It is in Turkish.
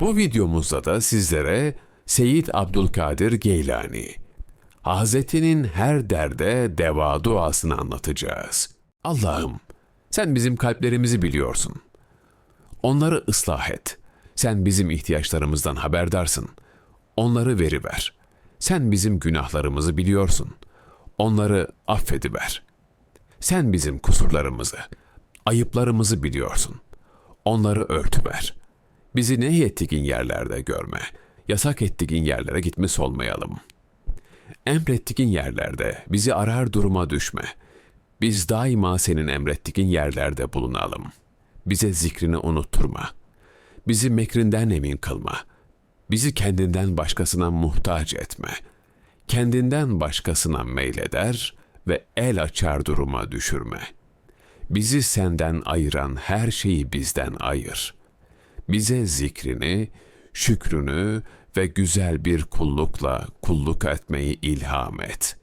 Bu videomuzda da sizlere Seyyid Abdülkadir Geylani, Hazretinin her derde deva duasını anlatacağız. Allah'ım, sen bizim kalplerimizi biliyorsun. Onları ıslah et. Sen bizim ihtiyaçlarımızdan haberdarsın. Onları veriver. Sen bizim günahlarımızı biliyorsun. Onları affediver. Sen bizim kusurlarımızı, ayıplarımızı biliyorsun. Onları örtüver. Bizi nehyettiğin yerlerde görme. Yasak ettiğin yerlere gitmiş olmayalım. Emrettiğin yerlerde bizi arar duruma düşme. Biz daima senin emrettiğin yerlerde bulunalım. Bize zikrini unutturma. Bizi mekrinden emin kılma. Bizi kendinden başkasına muhtaç etme. Kendinden başkasına meyleder ve el açar duruma düşürme. Bizi senden ayıran her şeyi bizden ayır. Bize zikrini, şükrünü ve güzel bir kullukla kulluk etmeyi ilham et.